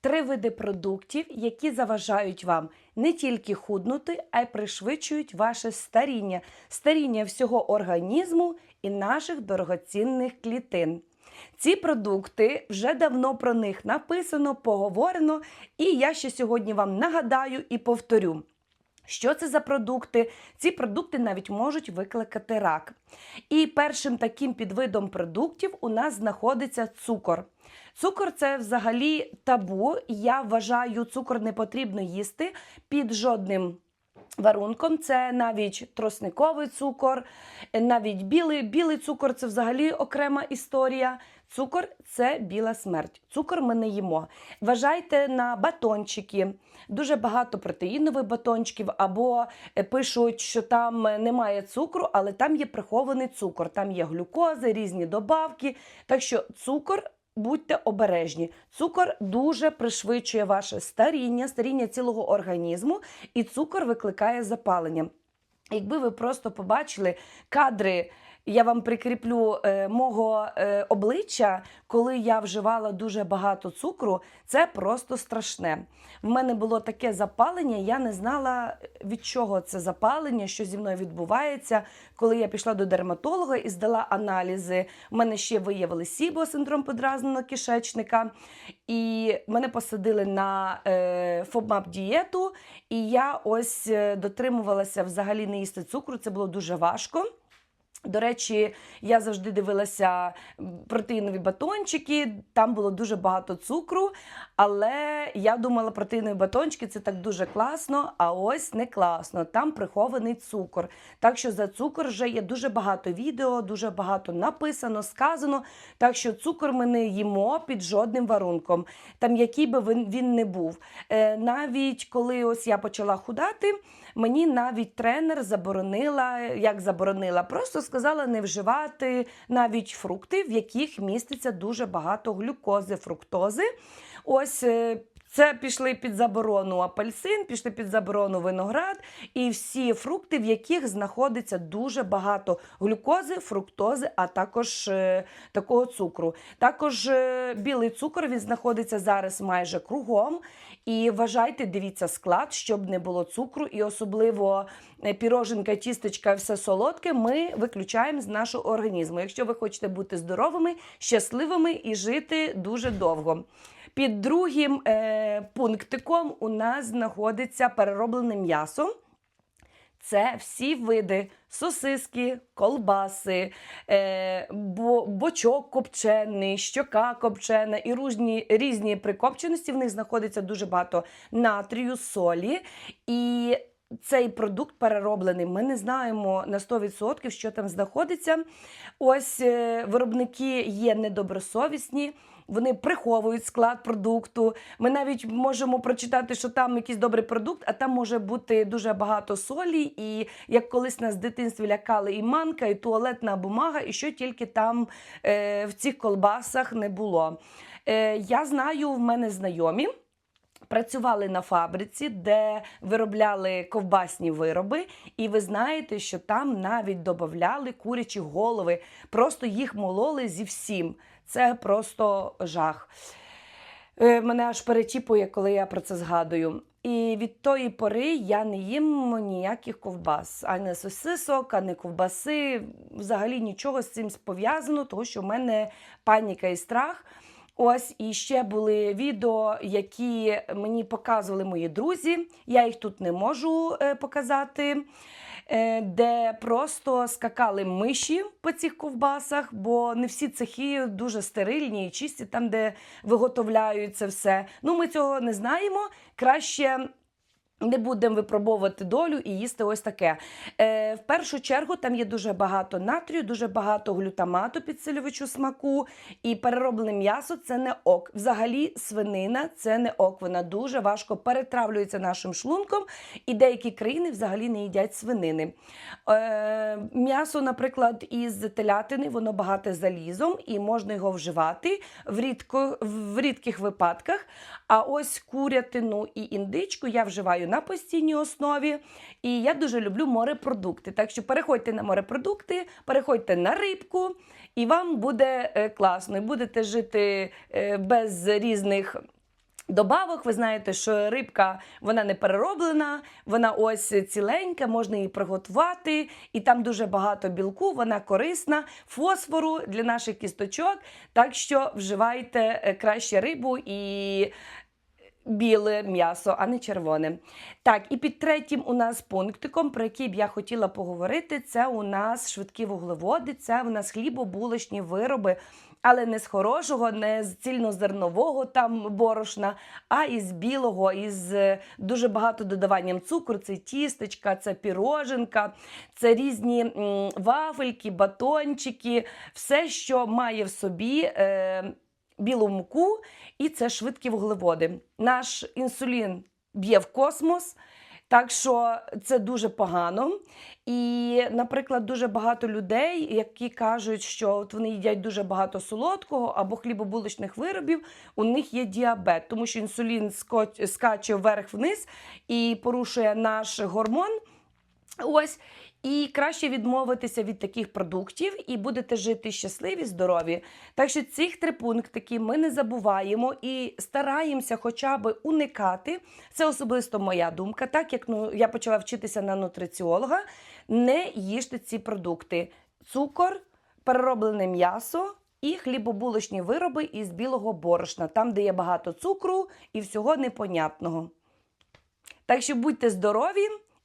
три види продуктів, які заважають вам не тільки худнути, а й пришвидшують ваше старіння, старіння всього організму і наших дорогоцінних клітин. Ці продукти вже давно про них написано, поговорено, і я ще сьогодні вам нагадаю і повторю. Що це за продукти? Ці продукти навіть можуть викликати рак. І першим таким підвидом продуктів у нас знаходиться цукор. Цукор це взагалі табу. Я вважаю, цукор не потрібно їсти під жодним варунком. Це навіть тросниковий цукор, навіть білий, білий цукор це взагалі окрема історія. Цукор це біла смерть. Цукор ми не їмо. Вважайте на батончики. Дуже багато протеїнових батончиків, або е, пишуть, що там немає цукру, але там є прихований цукор. Там є глюкози, різні добавки. Так що цукор. Будьте обережні. Цукор дуже пришвидшує ваше старіння, старіння цілого організму, і цукор викликає запалення. Якби ви просто побачили кадри, я вам прикріплю е, мого е, обличчя, коли я вживала дуже багато цукру, це просто страшне. В мене було таке запалення, я не знала від чого це запалення, що зі мною відбувається. Коли я пішла до дерматолога і здала аналізи, в мене ще виявили СІБО, синдром подразненого кишечника, і мене посадили на е, фобмап дієту, і я ось е, дотримувалася взагалі не їсти цукру. Це було дуже важко. До речі, я завжди дивилася протеїнові батончики, там було дуже багато цукру, але я думала, протеїнові батончики це так дуже класно, а ось не класно. Там прихований цукор. Так що за цукор вже є дуже багато відео, дуже багато написано, сказано. Так що цукор ми не їмо під жодним варунком, там який би він, не був. Е, навіть коли ось я почала худати. Мені навіть тренер заборонила, як заборонила, просто сказала не вживати навіть фрукти, в яких міститься дуже багато глюкози, фруктози. Ось е, це пішли під заборону апельсин, пішли під заборону виноград і всі фрукти, в яких знаходиться дуже багато глюкози, фруктози, а також е, такого цукру. Також е, білий цукор він знаходиться зараз майже кругом. І вважайте, дивіться склад, щоб не було цукру, і особливо е, піроженка, тістечка, все солодке. Ми виключаємо з нашого організму. Якщо ви хочете бути здоровими, щасливими і жити дуже довго. Під другим е, пунктиком у нас знаходиться перероблене м'ясо. Це всі види сосиски, колбаси, е, бо, бочок копчений, щока копчена і різні, різні прикопченості. В них знаходиться дуже багато натрію, солі. І цей продукт перероблений. Ми не знаємо на 100%, що там знаходиться. Ось е, виробники є недобросовісні. Вони приховують склад продукту. Ми навіть можемо прочитати, що там якийсь добрий продукт, а там може бути дуже багато солі. І як колись нас в дитинстві лякали і манка, і туалетна бумага, і що тільки там е, в цих колбасах не було. Е, я знаю, в мене знайомі. Працювали на фабриці, де виробляли ковбасні вироби, і ви знаєте, що там навіть додавали курячі голови, просто їх мололи зі всім. Це просто жах. Е, Мене аж перечіпує, коли я про це згадую. І від тої пори я не їм ніяких ковбас, а не сосисок, а не ковбаси. Взагалі нічого з цим пов'язано, тому що в мене паніка і страх. Ось і ще були відео, які мені показували мої друзі. Я їх тут не можу е, показати. Е, Де просто скакали миші по цих ковбасах, бо не всі цехи дуже стерильні і чисті, там, де виготовляють це все. Ну, ми цього не знаємо. Краще не будемо випробовувати долю і їсти ось таке. Е, в першу чергу там є дуже багато натрію, дуже багато глютамату підсилювачу смаку, і перероблене м'ясо це не ок. Взагалі, свинина це не ок. Вона дуже важко перетравлюється нашим шлунком, і деякі країни взагалі не їдять свинини. Е, м'ясо, наприклад, із телятини, воно багате залізом і можна його вживати в, рідко, в рідких випадках. А ось курятину і індичку я вживаю на постійній основі. І я дуже люблю морепродукти. Так що переходьте на морепродукти, переходьте на рибку, і вам буде е, класно. І будете жити е, без різних Добавок, ви знаєте, що рибка вона не перероблена, вона ось ціленька, можна її приготувати, і там дуже багато білку, вона корисна, фосфору для наших кісточок. Так що вживайте е, краще рибу і біле м'ясо, а не червоне. Так, і під третім у нас пунктиком, про який б я хотіла поговорити, це у нас швидкі вуглеводи, це у нас хлібобулочні вироби. Але не з хорошого, не з цільнозернового там борошна, а із білого, із е, дуже багато додаванням цукру. Це тістечка, це піроженка, це різні вафельки, батончики, все, що має в собі. Е, білу муку, і це швидкі вуглеводи. Наш інсулін б'є в космос. Так що це дуже погано. І, наприклад, дуже багато людей, які кажуть, що от вони їдять дуже багато солодкого або хлібобулочних виробів, у них є діабет, тому що інсулін скаче вверх-вниз і порушує наш гормон. Ось. І краще відмовитися від таких продуктів і будете жити щасливі, здорові. Так що цих три пунктики ми не забуваємо і стараємося хоча б уникати. Це особисто моя думка. Так як ну, я почала вчитися на нутриціолога, не їжте ці продукти: цукор, перероблене м'ясо. І хлібобулочні вироби із білого борошна, там, де є багато цукру і всього непонятного. Так що будьте здорові